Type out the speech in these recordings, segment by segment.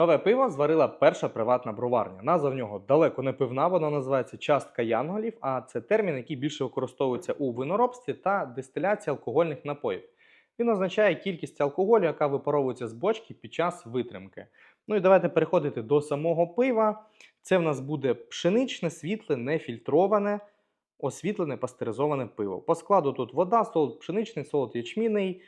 Нове пиво зварила перша приватна броварня. Назва в нього далеко не пивна, вона називається частка янголів, а це термін, який більше використовується у виноробстві та дистиляції алкогольних напоїв. Він означає кількість алкоголю, яка випаровується з бочки під час витримки. Ну і давайте переходити до самого пива. Це в нас буде пшеничне, світле, нефільтроване, освітлене пастеризоване пиво. По складу тут вода, солод пшеничний, солод ячмінний,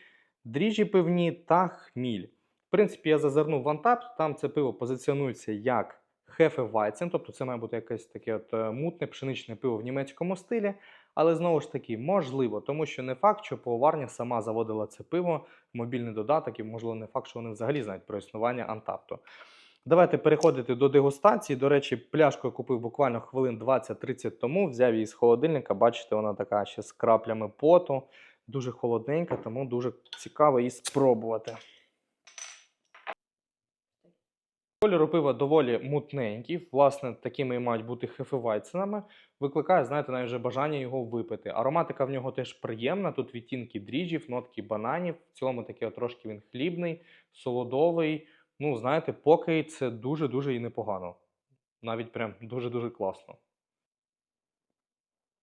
дріжджі пивні та хміль. В принципі, я зазирнув в Антап, там це пиво позиціонується як Hefeweizen, тобто це має бути якесь таке от е, мутне пшеничне пиво в німецькому стилі. Але знову ж таки, можливо, тому що не факт, що пивоварня сама заводила це пиво, мобільний додаток, і можливо не факт, що вони взагалі знають про існування Антапту. Давайте переходити до дегустації. До речі, пляшку я купив буквально хвилин 20-30 тому. Взяв її з холодильника. Бачите, вона така ще з краплями поту, дуже холодненька, тому дуже цікаво її спробувати. Кольору пива доволі мутненький. Власне, такими і мають бути хефевайценами. Викликає, знаєте, навіть вже бажання його випити. Ароматика в нього теж приємна. Тут відтінки дріжджів, нотки бананів. В цілому такий трошки він хлібний, солодовий. Ну, знаєте, поки це дуже-дуже і непогано. Навіть прям дуже-дуже класно.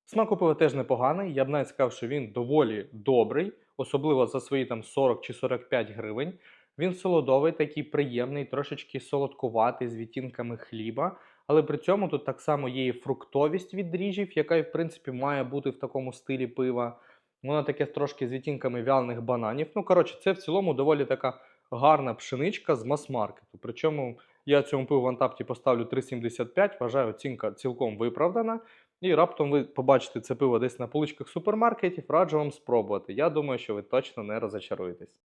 Смак у пива теж непоганий. Я б навіть сказав, що він доволі добрий, особливо за свої там 40 чи 45 гривень. Він солодовий, такий приємний, трошечки солодкуватий з відтінками хліба. Але при цьому тут так само є і фруктовість від дріжджів, яка, в принципі, має бути в такому стилі пива. Воно таке трошки з відтінками вялених бананів. Ну, коротше, це в цілому доволі така гарна пшеничка з мас-маркету. Причому я цьому пиву в Антапті поставлю 3,75, вважаю, оцінка цілком виправдана. І раптом ви побачите це пиво десь на поличках супермаркетів, раджу вам спробувати. Я думаю, що ви точно не розочаруєтесь.